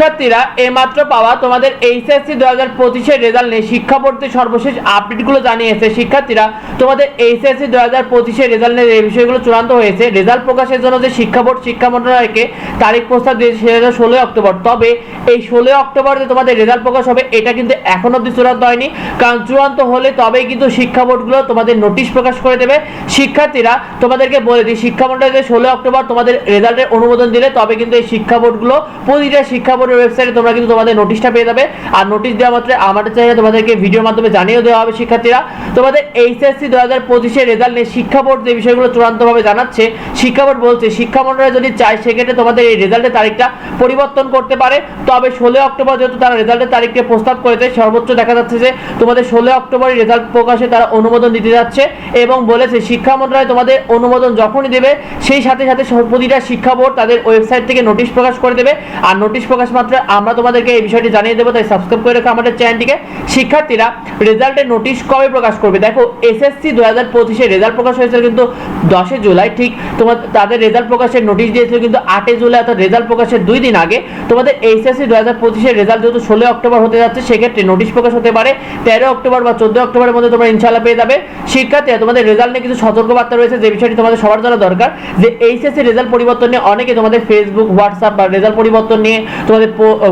শিক্ষার্থীরা এইমাত্র পাওয়া তোমাদের এইচএসসি দু হাজার পঁচিশের রেজাল্ট নিয়ে শিক্ষা বোর্ডে সর্বশেষ আপডেটগুলো জানিয়েছে। শিক্ষার্থীরা, তোমাদের এইচএসসি দু হাজার পঁচিশের রেজাল্ট নিয়ে এই বিষয়গুলো চূড়ান্ত হয়েছে রেজাল্ট প্রকাশের জন্য যে শিক্ষা বোর্ড, শিক্ষা মন্ত্রণালয়কে তারিখ প্রস্তাব দিয়েছে সেটা ষোলোই অক্টোবর। তবে এই ষোলোই অক্টোবর যে তোমাদের রেজাল্ট প্রকাশ হবে, এটা কিন্তু এখন অব্দি চূড়ান্ত হয়নি। কারণ চূড়ান্ত হলে তবেই কিন্তু শিক্ষা বোর্ডগুলো তোমাদের নোটিশ প্রকাশ করে দেবে। শিক্ষার্থীরা, তোমাদেরকে বলে দিই, শিক্ষা মন্ত্রণালয় ষোলোই অক্টোবর তোমাদের রেজাল্টের অনুমোদন দিলে তবে কিন্তু এই শিক্ষা বোর্ডগুলো, প্রতিটা শিক্ষা বোর্ডের ওয়েবসাইটে তোমরা কিন্তু তোমাদের নোটিশটা পেয়ে যাবে। আর নোটিশ দেওয়া মাত্র আমাদের চাইলে তোমাদেরকে ভিডিওর মাধ্যমে জানিয়ে দেওয়া হবে শিক্ষার্থীরা। তোমাদের এইচএসসি দু হাজার পঁচিশের রেজাল্ট নিয়ে শিক্ষা বোর্ড যে বিষয়গুলো চূড়ান্তভাবে জানাচ্ছে, শিক্ষা বোর্ড বলছে শিক্ষা মন্ত্রণালয় যদি চায়, সেক্ষেত্রে তোমাদের এই রেজাল্টের তারিখটা পরিবর্তন করতে পারে। তবে ষোলো অক্টোবর যেহেতু তারা রেজাল্টের তারিখকে প্রস্তাব করেছে, সর্বোচ্চ দেখা যাচ্ছে যে তোমাদের ষোলো অক্টোবরের রেজাল্ট প্রকাশে তারা অনুমোদন দিতে যাচ্ছে এবং বলেছে শিক্ষা মন্ত্রণালয় তোমাদের অনুমোদন যখনই দেবে, সেই সাথে সাথে প্রতিটা শিক্ষা বোর্ড তাদের ওয়েবসাইট থেকে নোটিশ প্রকাশ করে দেবে। আর নোটিশ প্রকাশ মাত্র আমরা তোমাদেরকে এই বিষয়টি জানিয়ে দেবো, তাই সাবস্ক্রাইব করে রেখো আমাদের চ্যানেলটিকে শিক্ষার্থীরা রেজাল্টের নোটিশ কবে প্রকাশ করবে? দেখো এসএসসি দু হাজার পঁচিশে রেজাল্ট প্রকাশ হয়েছিল কিন্তু দশই জুলাই, ঠিক? তোমার, তাদের রেজাল্ট প্রকাশের নোটিশ দিয়েছিল কিন্তু আটই জুলাই, অর্থাৎ রেজাল্ট প্রকাশের দুই দিন আগে। তোমাদের এইচএসসি দু হাজার পঁচিশের রেজাল্ট যেহেতু ষোলোই অক্টোবর হতে যাচ্ছে, সেক্ষেত্রে নোটিশ প্রকাশ হতে পারে। তেরো অক্টোবর বা চোদ্দ অক্টোবরের মধ্যে তোমরা ইনশাল্লাহ পেয়ে যাবে। শিক্ষার্থীরা, তোমাদের রেজাল্ট নিয়ে কিছু সতর্কবার্তা রয়েছে, যে বিষয়টি তোমাদের সবার জানা দরকার। যে এইচএসসি রেজাল্ট পরিবর্তন নিয়ে অনেকে তোমাদের ফেসবুক হোয়াটসঅ্যাপ বা রেজাল্ট পরিবর্তন নিয়ে তোমাদের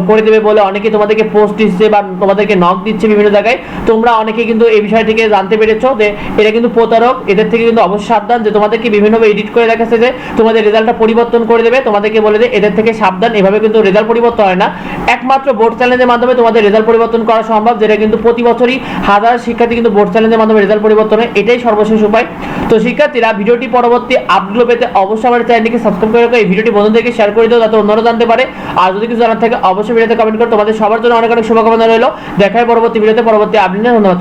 করে দেবে বলে অনেকে তোমাদেরকে পোস্ট দিচ্ছে বা তোমাদেরকে নক দিচ্ছে বিভিন্ন জায়গায়। তোমরা অনেকে কিন্তু এই বিষয় থেকে জানতে পেরেছ যে এটা কিন্তু প্রতারক। এদের থেকে কিন্তু অবশ্যই সাবধান যে তোমাদেরকে বিভিন্নভাবে এডিট করে দেখাচ্ছে যে তোমাদের রেজাল্টটা পরিবর্তন করে দেবে। তোমাদেরকে বলে দেয় এদের থেকে সাবধান। এভাবে কিন্তু রেজাল্ট পরিবর্তন হয় না। একমাত্র বোর্ড চ্যালেঞ্জের মাধ্যমে তোমাদের রেজাল্ট পরিবর্তন করা সম্ভব, যেটা কিন্তু প্রতি বছরই হাজার শিক্ষার্থী কিন্তু বোর্ড চ্যালেঞ্জের মাধ্যমে রেজাল্ট পরিবর্তন হয়। এটাই সর্বশেষ উপায়। তো শিক্ষার্থীরা, ভিডিওটি পরবর্তী আপডেট পেতে অবশ্যই আমার চ্যানেলটিকে সাবস্ক্রাইব করে রাখো। এই ভিডিওটি বন্ধুদেরকে শেয়ার করে দিও, যাতে অন্যরা জানতে পারে। আর যদি কিছু জানার থাকে অবশ্যই ভিডিওতে কমেন্ট করে তোমাদের সবার জন্য অনেক অনেক শুভকামনা রইল। দেখায় পরবর্তী ভিডিওতে, পরবর্তী আপনি ধন্যবাদ।